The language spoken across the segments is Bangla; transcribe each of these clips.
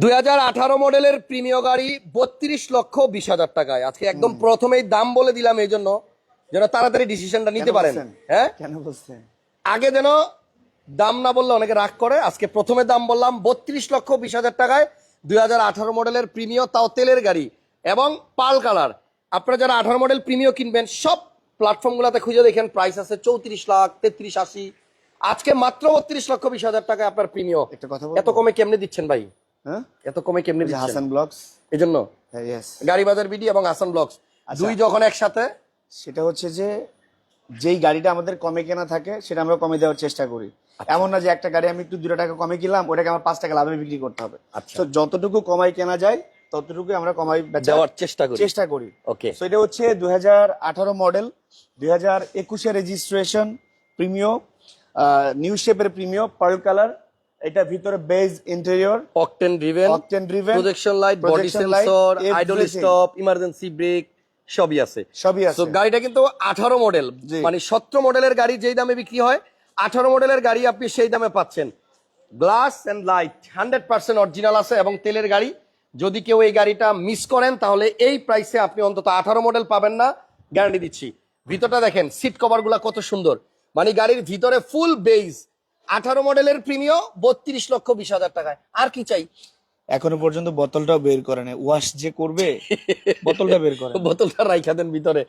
দুই হাজার আঠারো মডেলের প্রিমিয় গাড়ি বত্রিশ লক্ষ বিশ হাজার টাকায়। আজকে একদম প্রথমেই দাম বলে দিলাম এই জন্য যেন তাড়াতাড়ি ডিসিশনটা নিতে পারেন। হ্যাঁ? কেন বলছেন? আগে যেন দাম না বললে অনেকে রাগ করে আজকে প্রথমে দাম বললাম বত্রিশ লক্ষ বিশ হাজার টাকায় দুই হাজার আঠারো মডেলের প্রিমিয় তাও তেলের গাড়ি এবং পাল কালার। আপনারা যারা আঠারো মডেল প্রিমিয় কিনবেন সব প্ল্যাটফর্মগুলোতে খুঁজে দেখেন প্রাইস আছে চৌত্রিশ লাখ তেত্রিশ আশি। আজকে মাত্র বত্রিশ লক্ষ বিশ হাজার টাকায় আপনার প্রিমিয়। এত কমে কেমনে দিচ্ছেন ভাই? হ্যাঁ? এত কমে কেমনে হাসান ব্লগস। এই জন্য হ্যাঁ গাড়ি বাজার বিডি এবং হাসান ব্লকস আচ্ছা। দুই যখন একসাথে? সেটা হচ্ছে যে যেই গাড়িটা আমাদের কমে কেনা থাকে সেটা আমরা কমে দেওয়ার চেষ্টা করি। আচ্ছা। এমন না যে একটা গাড়ি আমি একটু দুটো টাকা কমে কিনলাম ওটাকে আমার পাঁচ টাকা লাভে বিক্রি করতে হবে। আচ্ছা। তো যতটুকু কমাই কেনা যায় ততটুকু আমরা কমাই দেওয়ার চেষ্টা করি। চেষ্টা করি। ওকে তো এটা হচ্ছে দুই হাজার আঠারো মডেল দুই হাজার একুশে রেজিস্ট্রেশন প্রিমিয় নিউ শেপের প্রিমিয় পার্ল কালার এটা ভিতরে beige interior octane driven octane driven projection light body sensor idle stop emergency brake সবই আছে। সবই আছে। তো গাড়িটা কিন্তু আঠারো মডেল মানে সতেরো মডেলের গাড়ি যেই দামে বিক্রি হয় আঠারো মডেলের গাড়ি আপনি সেই দামে পাচ্ছেন। Glass and light hundred percent original আছে এবং তেলের গাড়ি। যদি কেউ এই গাড়িটা মিস করেন তাহলে এই প্রাইসে আপনি অন্তত আঠারো মডেল পাবেন না গ্যারান্টি দিচ্ছি। ভিতরটা দেখেন সিট কভারগুলা কত সুন্দর। মানে গাড়ির ভিতরে ফুল বেজ আঠারো মডেলের প্রিমিয় বত্রিশ লক্ষ বিশ হাজার টাকায়। আর কি চাই? এখনও পর্যন্ত বোতলটাও বের করে না ওয়াশ যে করবে বোতলটা বের করে বোতলটা রাইখা দেন ভিতরে।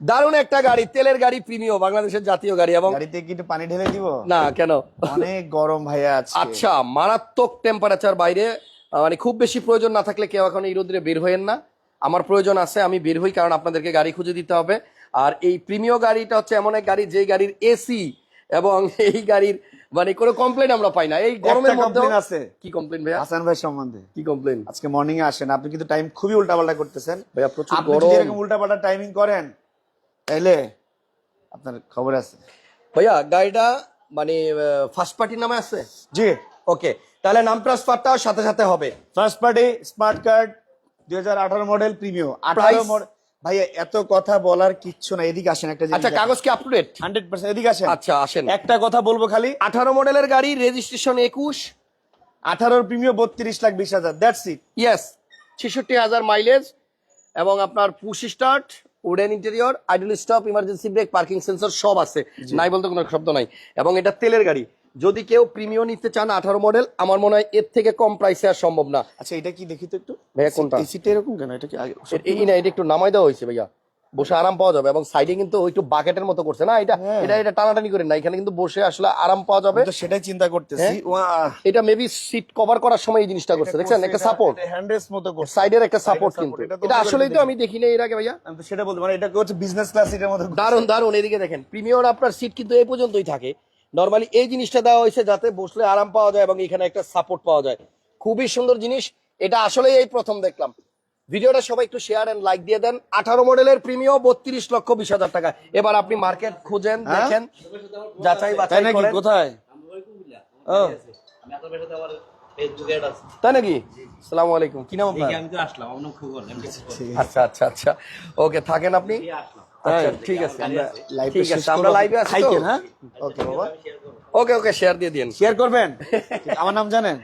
দারুণ একটা গাড়ি তেলের গাড়ি প্রিমিয় বাংলাদেশের জাতীয় গাড়ি এবং গাড়িতে কি একটু পানি ঢেলে দিব? না কেন? অনেক গরম ভাইয়া আছে আচ্ছা মারাত্মক টেম্পারেচার বাইরে। মানে খুব বেশি প্রয়োজন না থাকলে কেউ এখন এই রোদ্রে বের হইেন না। আমার প্রয়োজন আছে আমি বের হই কারণ আপনাদেরকে গাড়ি খুঁজে দিতে হবে। আর এই প্রিমিয় গাড়িটা হচ্ছে এমন এক গাড়ি যে গাড়ির এসি এবং এই গাড়ির মানে কোনো কমপ্লেন আমরা পাই না। এই গরমের মধ্যে আছে। কি কমপ্লেন ভাইয়া? হাসান ভাই সম্বন্ধে। কি কমপ্লেন আজকে মর্নিং এ আসেন আপনি কিন্তু টাইম খুবই উল্টাপাল্টা করতেছেন। ভাইয়া প্রচুর আপনি গরম। এরকম উল্টাপাল্টা টাইমিং করেন তাহলে আপনার খবর আছে। ভাইয়া গাড়িটা মানে ফার্স্ট পার্টির নামে আছে? জি। ওকে তাহলে নাম ট্রান্সফারটাও সাথে সাথে হবে। ফার্স্ট পার্টি স্মার্ট কার্ড দুই হাজার আঠারো মডেল প্রিমিয় আঠারো মডেল ভাইয়া এত কথা বলার কিচ্ছু না এদিকে আসেন একটা আচ্ছা কাগজ কি up to date hundred percent এদিকে আসেন। আচ্ছা আসেন। একটা কথা বলব খালি। আঠারো মডেলের গাড়ি রেজিস্ট্রেশন একুশ আঠারোর প্রিমিয় বত্রিশ লাখ বিশ হাজার। দ্যাটস ইট ইয়েস ছেষট্টি হাজার মাইলেজ এবং আপনার push start wooden interior idle stop emergency brake parking sensor সব আছে। নাই বলতে কোনো শব্দ নাই। এবং এটা তেলের গাড়ি। যদি কেউ প্রিমিয় নিতে চান আঠারো মডেল আমার মনে হয় এর থেকে কম প্রাইসে আর সম্ভব না। আচ্ছা এটা কি দেখি তো একটু? ভাইয়া কোনটা? এই সিটটা এরকম কেন? এটা কি এই না এটা একটু নামাই দেওয়া হয়েছে ভাইয়া। বসে আরাম পাওয়া যাবে এবং সাইডে কিন্তু ওই একটু বাকেটের মতো করছে না? এটা হ্যাঁ। এটা এটা টানাটানি করে না। এখানে কিন্তু বসে আসলে আরাম পাওয়া যাবে। তো সেটাই চিন্তা করতেছি। হ্যাঁ? এটা মেবি সিট কভার করার সময় এই জিনিসটা করছে। দেখছেন? একটা সাপোর্ট এটা হ্যান্ডরেস্ট মতো করছে। সাইডের একটা সাপোর্ট কিন্তু। এটা আসলেই তো আমি দেখিনি এর আগে ভাইয়া। আমি তো সেটা বলতে মানে এটা হচ্ছে বিজনেস ক্লাস এর মতো দারুণ দারুণ এদিকে দেখেন প্রিমিয়ার আপনার সিট কিন্তু এই পর্যন্তই থাকে। নর্মালি এই জিনিসটা দেওয়া হয়েছে যাতে বসলে আরাম পাওয়া যায় এবং এখানে একটা সাপোর্ট পাওয়া যায়। খুবই সুন্দর জিনিস। এটা আসলেই এই প্রথম দেখলাম। ভিডিওটা সবাই একটু শেয়ার এন্ড লাইক দিয়ে দেন। আঠারো মডেলের প্রিমিয়াম বত্রিশ লক্ষ বিশ হাজার টাকা। এবার আপনি মার্কেট খুঁজেন হ্যাঁ? দেখেন। যাচাই বাছাই করেন। কোথায়? তাই নাকি? আসসালামু আলাইকুম। কি নাম আপনার? আচ্ছা আচ্ছা আচ্ছা। ওকে থাকেন আপনি। আসলাম। ঠিক আছে আমরা ঠিক আছে আমরা লাইভে আছি তো। হ্যাঁ? ওকে বাবা। ওকে ওকে শেয়ার দিয়ে দিন শেয়ার করবেন? আমার নাম জানেন?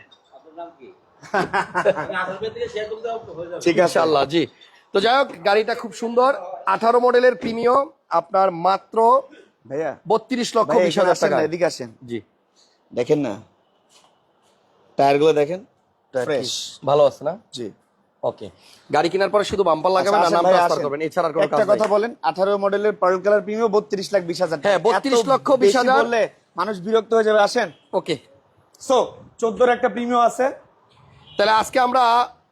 হয়ে ঠিক আছে। ইনশাআল্লাহ জি। তো যাই হোক গাড়িটা খুব সুন্দর। আঠারো মডেলের প্রিমিয়াম আপনার মাত্র ভাইয়া বত্রিশ লক্ষ বিশ হাজার টাকা। এদিকে আসেন। জি। দেখেন না? টায়ারগুলো দেখেন ফ্রেশ ভালো আছে না? জি। ওকে। গাড়ি কেনার পরে শুধু বাম্পার লাগাবেন আচ্ছা, না আসেন নাম ট্রান্সফার করবেন এছাড়া আর কোনো একটা কথা বলেন আঠারো মডেলের পার্ল কালার প্রিমিয়াম বত্রিশ লাখ বিশ হাজার হ্যাঁ, 32 লক্ষ 20 হাজার। বললে মানুষ বিরক্ত হয়ে যাবে আসেন। ওকে। সো চোদ্দোর একটা প্রিমিয়াম আছে। তাহলে আজকে আমরা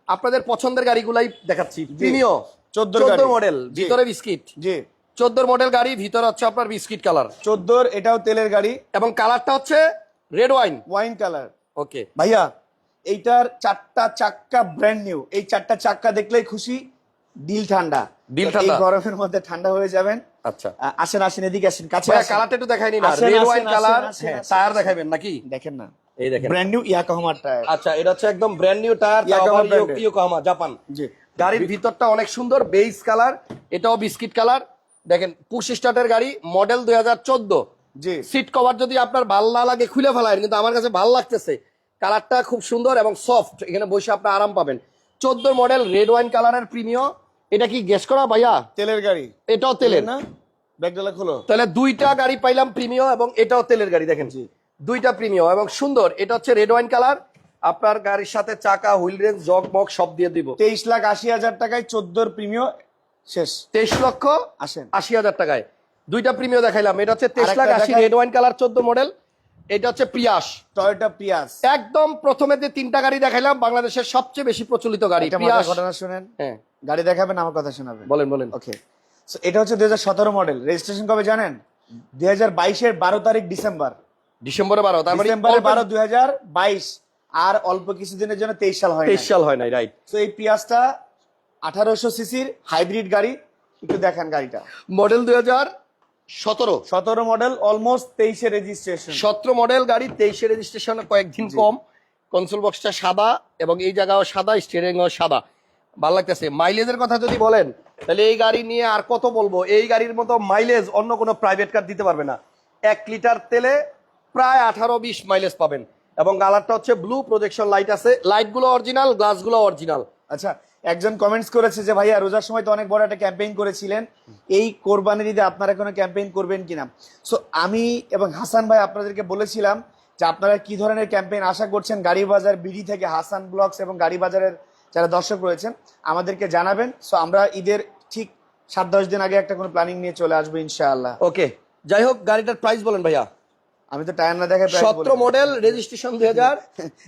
আপনাদের পছন্দের গাড়িগুলাই দেখাচ্ছি। প্রিমিয়াম 14 চোদ্দ গাড়ি। মডেল ভিতরে বিস্কিট। জি। চোদ্দোর মডেল গাড়ি ভিতরে হচ্ছে আপনার বিস্কিট কালার। চোদ্দোর এটাও তেলের গাড়ি। এবং কালারটা হচ্ছে red wine wine colour okay. ভাইয়া এইটার চারটা চাক্কা ব্র্যান্ড নিউ এই চারটা চাক্কা দেখলেই খুশি দিল ঠান্ডা। এই ঠান্ডা। গরমের মধ্যে ঠান্ডা হয়ে যাবেন। আচ্ছা। আসেন আসেন এদিকে আসেন কাছে কালারটা একটু দেখাইনি না রেড ওয়াইন কালার টায়ার দেখাবেন নাকি? দেখেন না। এই দেখেন। ব্র্যান্ড নিউ ইয়াকাহমার টায়ার আচ্ছা এটা হচ্ছে একদম brand new tyre brand Japan. জি। গাড়ির ভিতরটা অনেক সুন্দর বেইজ কালার এটাও বিস্কিট কালার দেখেন পুশ স্টার্টের গাড়ি মডেল দুই হাজার চোদ্দ। জি। সিট কভার যদি আপনার ভালো না লাগে খুলে ফেলায় কিন্তু আমার কাছে ভালো লাগতেছে। কালারটা খুব সুন্দর এবং সফট। এখানে বসে আপনি আরাম পাবেন। চোদ্দ মডেল রেড ওয়াইন কালারের প্রিমিয় এটা কি গেস করা ভাইয়া? তেলের গাড়ি। এটাও তেলের না? ব্যাগডালা খোলো। তাহলে দুইটা গাড়ি পাইলাম প্রিমিয় এবং এটাও তেলের গাড়ি দেখেন। দুইটা প্রিমিয় এবং সুন্দর। এটা হচ্ছে রেড ওয়াইন কালার। আপনার গাড়ির সাথে চাকা হুইল রেঞ্জ জগ বক সব দিয়ে দিব। তেইশ লাখ আশি হাজার টাকায় চোদ্দোর প্রিমিয় শেষ। তেইশ লক্ষ আসেন। আশি হাজার টাকায়। দুইটা প্রিমিয় দেখাইলাম। এটা হচ্ছে তেইশ লাখ আশি রেড ওয়াইন কালার চোদ্দ মডেল। এটা হচ্ছে প্রিয়াস টয়োটা পিয়াস। একদম প্রথমে যে তিনটা গাড়ি দেখাইলাম বাংলাদেশের সবচেয়ে বেশি প্রচলিত গাড়ি মজার ঘটনা শুনেন। হ্যাঁ। গাড়ি দেখাবেন আমার কথা শোনাবেন। বলেন বলেন। ওকে। সো এটা হচ্ছে দুই মডেল রেজিস্ট্রেশন কবে জানেন? দুই হাজার বাইশের বারো তারিখ ডিসেম্বর। ডিসেম্বরে বারো তার মানে ডিসেম্বরে বারো দুই হাজার বাইশ। আর অল্প কিছুদিনের জন্য তেইশ সাল হয় তেইশ সাল হয় নাই রাইট তো এই পিয়াসটা আঠারোশো সিসির হাইব্রিড গাড়ি। একটু দেখান গাড়িটা। মডেল দুই হাজার সতেরো। সতেরো মডেল অলমোস্ট তেইশে রেজিস্ট্রেশন সতেরো মডেল গাড়ি তেইশে রেজিস্ট্রেশন কয়েকদিন কম। কনসোল বক্সটা সাদা এবং এই জায়গাও সাদা স্টিয়ারিংও সাদা। ভালো লাগতেছে। মাইলেজের কথা যদি বলেন তাহলে এই গাড়ি নিয়ে আর কত বলব? এই গাড়ির মতো মাইলেজ অন্য কোনো প্রাইভেট কার দিতে পারবে না। এক লিটার তেলে প্রায় আঠারো বিশ মাইলেজ পাবেন। এবং কালারটা হচ্ছে ব্লু প্রজেকশন লাইট আছে। লাইটগুলো অরিজিনাল গ্লাসগুলো অরিজিনাল আচ্ছা একজন কমেন্টস করেছে যে, ভাইয়া, রোজার সময় তো অনেক বড় একটা ক্যাম্পেইন করেছিলেন। এই কোরবানির ঈদে আপনারা কোনো ক্যাম্পেইন করবেন কিনা? সো আমি এবং হাসান ভাই আপনাদেরকে বলেছিলাম যে, আপনারা কি ধরনের ক্যাম্পেইন আশা করছেন? গাড়ি বাজার বিডি থেকে হাসান ব্লগস এবং গাড়ি বাজারের যারা দর্শক রয়েছেন, আমাদেরকে জানাবেন। সো আমরা ঈদের ঠিক সাত দশ দিন আগে একটা কোনো প্ল্যানিং নিয়ে চলে আসব ইনশাআল্লাহ। ওকে যাই হোক, গাড়িটার প্রাইস বলেন ভাইয়া। আমি তো টায়ার না দেখে price বলে সতেরো দিই। মডেল রেজিস্ট্রেশন দুই হাজার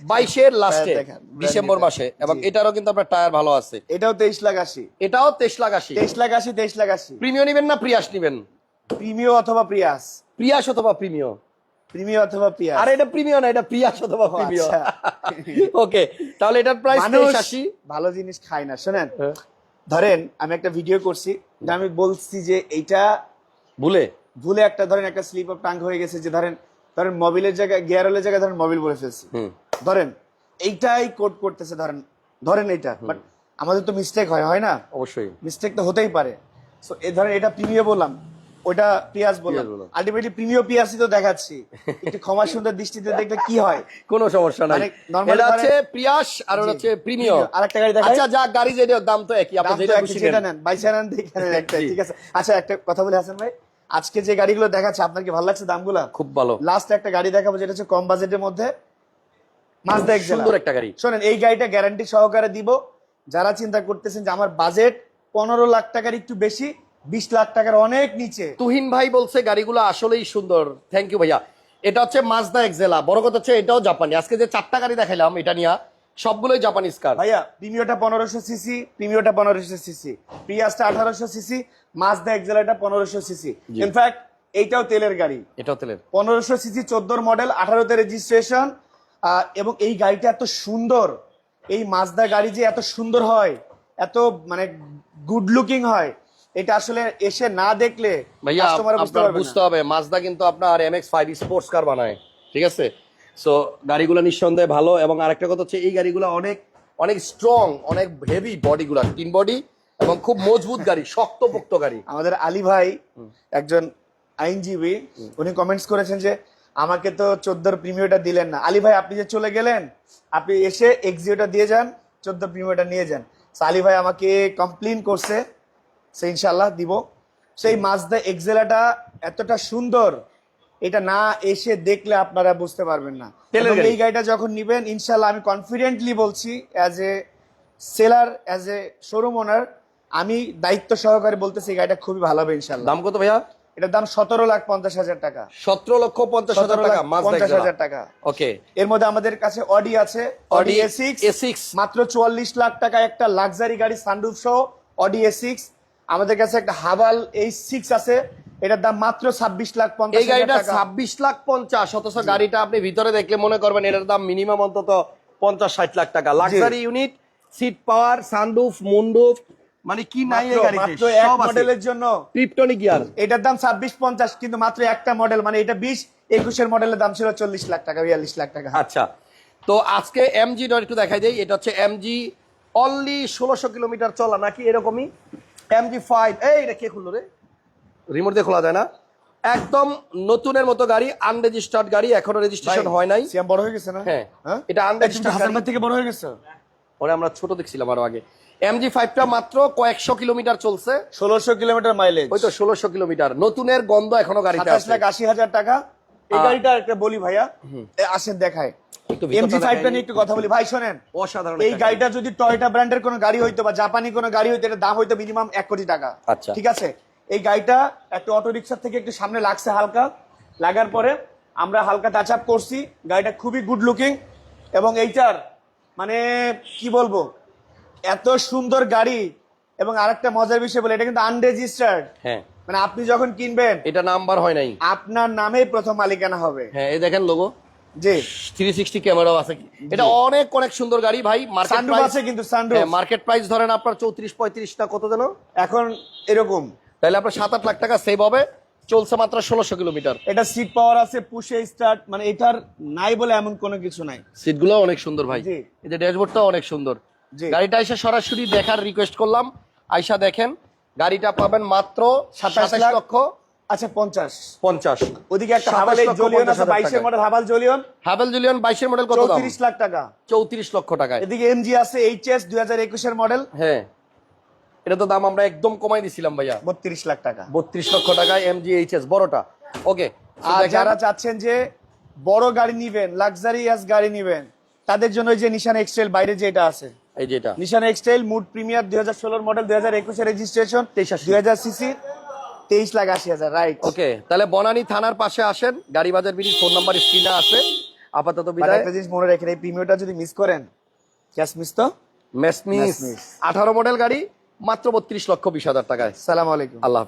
বাইশের লাস্টে ডিসেম্বর মাসে। এবং এটারও কিন্তু আপনার টায়ার ভালো আছে। এটাও তেইশ লাখ আশি। এটাও তেইশ লাখ আশি। তেইশ লাখ আশি তেইশ লাখ আশি। প্রিমিয় নিবেন না প্রিয়াস নিবেন? প্রিমিও অথবা প্রিয়াস। প্রিয়াস অথবা প্রিমিয় প্রিমিও অথবা প্রিয়াস। আর এটা প্রিমিয় না এটা প্রিয়াস অথবা প্রিমিয় আচ্ছা। ওকে তাহলে এটার প্রাইস মানুষ তেইশ আশি। ভালো জিনিস খায় না শোনেন। হ্যাঁ। ধরেন আমি একটা ভিডিও করছি আমি বলছি যে এইটা ভুলে? ভুলে একটা ধরেন একটা স্লিপ অফ টাং হয়ে গেছে যে ধরেন ধরেন মোবিলের জায়গায় গিয়ার অয়েলের জায়গায় ধরেন মোবিল বলে ফেলছি। ধরেন এইটাই কোড করতেছে ধরেন ধরেন এটা বাট আমাদের তো মিস্টেক হয় হয় না? অবশ্যই। মিস্টেক তো হতেই পারে। সো এ ধরেন এটা প্রিমিয় বললাম ওটা পিয়াজ বললাম। আলটিমেটলি প্রিমিয় পিয়াজই তো দেখাচ্ছি। একটু ক্ষমা সুন্দর দৃষ্টিতে দেখলে কি হয়? কোনো সমস্যা নাই। মানে এটা হচ্ছে প্রিয়াস আর ওটা হচ্ছে প্রিমিয়। আরেকটা গাড়ি দেখাই? আচ্ছা যা গাড়ি যেটা দাম তো একই। আপনি যেটা খুশি নেন। নেন। বাইশা নেন একটা ঠিক আছে। আচ্ছা একটা কথা বলি হাসান ভাই। আজকে যে গাড়িগুলো দেখাচ্ছে আপনার কি ভালো লাগছে দামগুলো? খুব ভালো। লাস্ট একটা গাড়ি দেখাবো যেটা হচ্ছে কম বাজেটের মধ্যে মাজদা এক্সেল সুন্দর একটা গাড়ি। শোনেন এই গাড়িটা গ্যারান্টি সহকারে দিব। যারা চিন্তা করতেছেন যে আমার বাজেট পনেরো লাখ টাকার একটু বেশি বিশ লাখ টাকার অনেক নিচে। তুহিন ভাই বলছে গাড়িগুলো আসলেই সুন্দর। থ্যাংক ইউ ভাইয়া। এটা হচ্ছে মাজদা এক্সেলা বড় কথা হচ্ছে এটাও জাপানি। আজকে যে চারটা গাড়ি দেখাইলাম এটা নিয়ে সবগুলোই জাপানিজ কার ভাইয়া প্রিমিওটা পনেরোশো সিসি প্রিমিওটা পনেরোশো সিসি প্রিয়াসটা আঠারোশো সিসি মাজদা এক্সেলাটা পনেরোশো সিসি ইনফ্যাক্ট এইটাও তেলের গাড়ি। এটাও তেলের। পনেরোশো সিসি চোদ্দোর মডেল আঠারোতে রেজিস্ট্রেশন এবং এই গাড়িটা এত সুন্দর। এই মাজদা গাড়ি যে এত সুন্দর হয় এত মানে গুড লুকিং হয় এটা আসলে এসে না দেখলে ভাইয়া বুঝতে হবে মাজদা কিন্তু আপনার M X five sports car বানায় ঠিক আছে? সো গাড়িগুলো নিঃসন্দেহে ভালো এবং আরেকটা কথা হচ্ছে এই গাড়িগুলো অনেক অনেক স্ট্রং অনেক হেভি বডিগুলো তিন বডি এবং খুব মজবুত গাড়ি শক্তপোক্ত গাড়ি। আমাদের আলী ভাই একজন আইনজীবী উনি কমেন্টস করেছেন যে আমাকে তো চোদ্দোর প্রিমিয়টা দিলেন না। আলী ভাই আপনি যে চলে গেলেন আপনি এসে এক্সিওটা দিয়ে যান চোদ্দ প্রিমিয়টা নিয়ে যান। আলী ভাই আমাকে কমপ্লেন করছে সে ইনশাল্লাহ দিব। সেই মাজদা এক্সেলাটা এতটা সুন্দর এটা না এসে দেখলে আপনারা বুঝতে পারবেন না। এই গাড়িটা যখন নিবেন ইনশাল্লাহ আমি কনফিডেন্টলি বলছি as a seller as a showroom owner আমি দায়িত্ব সহকারে বলতেছি এই গাড়িটা খুবই ভালো হবে ইনশাল্লাহ দাম কত ভাইয়া? এটার দাম সতেরো লাখ পঞ্চাশ হাজার টাকা। সতেরো লক্ষ পঞ্চাশ হাজার টাকা পঞ্চাশ হাজার টাকা। ওকে এর মধ্যে আমাদের কাছে অডি আছে Audi A six A six মাত্র চুয়াল্লিশ লাখ টাকা একটা লাক্সারি গাড়ি সানরুফ সহ অডি এ সিক্স আমাদের কাছে একটা হাবাল এই সিক্স আছে এটার দাম মাত্র ছাব্বিশ লাখ পঞ্চাশ এই গাড়িটা ছাব্বিশ লাখ পঞ্চাশ অথচ গাড়িটা আপনি ভিতরে দেখলে মনে করবেন এটার দাম মিনিমাম অন্তত পঞ্চাশ ষাট লাখ টাকা। Luxury unit seat power sunroof moonroof মানে কি নাই এই গাড়িতে? সব মডেলের জন্য। ক্রিপ্টনিক গিয়ার এটার দাম ছাব্বিশ পঞ্চাশ কিন্তু মাত্র একটা মডেল মানে এটা বিশ একুশের মডেলের দাম ছিল চল্লিশ লাখ টাকা বিয়াল্লিশ লাখ টাকা। আচ্ছা। তো আজকে এমজি একটু দেখাই দেই এটা হচ্ছে এমজি অনলি ষোলোশো কিলোমিটার চলা নাকি এরকমই? এমজি ফাইভ এই এটা কে খুললো রে? রিমোট দিয়ে খোলা যায় না। একদম নতুনের মতো গাড়ি আনরেজিস্টার্ড গাড়ি এখনও রেজিস্ট্রেশন হয় নাই। সিয়াম বড় হয়ে গেছে না? হ্যাঁ। হ্যাঁ? এটা unregistered হাসান থেকে বড় হয়ে গেছে। ওরে আমরা ছোট দেখছিলাম আরও আগে। এমজি ফাইভটা মাত্র কয়েকশো কিলোমিটার চলছে। ষোলোশো কিলোমিটার মাইলেজ ওই তো ষোলোশো কিলোমিটার। নতুনের গন্ধ এখনও গাড়িতে আছে। লাখ আশি হাজার টাকা। এই গাড়িটা একটা বলি ভাইয়া আসেন দেখায়। একটু ভিতরটা এমজি ফাইভটা নিয়ে একটু কথা বলি। ভাই শোনেন অসাধারণ এই গাড়িটা যদি টয়টা ব্র্যান্ডের কোনো গাড়ি হইতো বা জাপানি কোনো গাড়ি হইতো এটার দাম হইতো মিনিমাম এক কোটি টাকা। আচ্ছা। ঠিক আছে? এই গাড়িটা একটা অটো রিক্সার থেকে একটু সামনে লাগছে হালকা। লাগার পরে আমরা হালকা টাচ আপ করছি। গাড়িটা খুবই গুড লুকিং এবং এইটার মানে কি বলব এত সুন্দর গাড়ি এবং আরেকটা মজার বিষয় বলে এটা কিন্তু আনরেজিস্টার্ড হ্যাঁ। মানে আপনি যখন কিনবেন এটা নাম্বার হয় নাই। আপনার নামেই প্রথম মালিকানা হবে। হ্যাঁ এই দেখেন লোগো জি। থ্রি সিক্সটি ক্যামেরাও আছে। এটা অনেক অনেক সুন্দর গাড়ি ভাই। মার্কেট প্রাইস আছে কিন্তু সানরুফ মার্কেট প্রাইস ধরেন আপনার চৌত্রিশ পঁয়ত্রিশটা কত যেন? এখন এরকম। তাহলে আপনার সাত আট লাখ টাকা সেভ হবে। চলছে মাত্র ষোলোশো কিলোমিটার। এটা সিট পাওয়ার আছে পুশে স্টার্ট মানে এটার নাই বলে এমন কোনো কিছু নাই। সিটগুলো অনেক সুন্দর ভাই। এই যে ড্যাশবোর্ডটাও অনেক সুন্দর। গাড়িটা এসে সরাসরি দেখার রিকোয়েস্ট করলাম। আইসা দেখেন গাড়িটা পাবেন মাত্র সাতাশ লক্ষ। আচ্ছা পঞ্চাশ। পঞ্চাশ। ওদিকে একটা 27 হাবাল জলিয়ন আছে বাইশের মডেল হাবাল জলিয়ন হাবেল জুলিয়ন বাইশের মডেল কত দাম? চৌত্রিশ লাখ টাকা। চৌত্রিশ লক্ষ টাকায়। এদিকে এমজি আছে এইচএস দুই হাজার একুশের মডেল হ্যাঁ। এটা তো দাম আমরা একদম কমাই দিছিলাম ভাইয়া। বত্রিশ লাখ টাকা। বত্রিশ লক্ষ টাকায় এমজি এইচএস বড়টা। ওকে আর যারা চাচ্ছেন যে বড় গাড়ি নিবেন লাক্সারিয়াস গাড়ি নিবেন তাদের জন্য যে নিশান এক্সটেল বাইরে যেটা আছে। এই যেটা নিশান এক্সটেল মুড প্রিমিয়ার দুই হাজার ষোলোর মডেল দুই হাজার একুশের রেজিস্ট্রেশন 23 দুই হাজার সিসি তেইশ লাখ আশি হাজার রাইট ওকে তাহলে বনানী থানার পাশে আসেন গাড়ি বাজার বিড়ির ফোন নাম্বার স্ক্রিনে আছে আপাতত বিদায়। একটা জিনিস মনে রাখেন এই প্রিমিয়ারটা যদি মিস করেন ক্যাশ মিস তো? মেসমিস মেসমিস। আঠারো মডেল গাড়ি মাত্র বত্রিশ লক্ষ বিশ হাজার টাকায়। সালাম আলাইকুম। আল্লাহ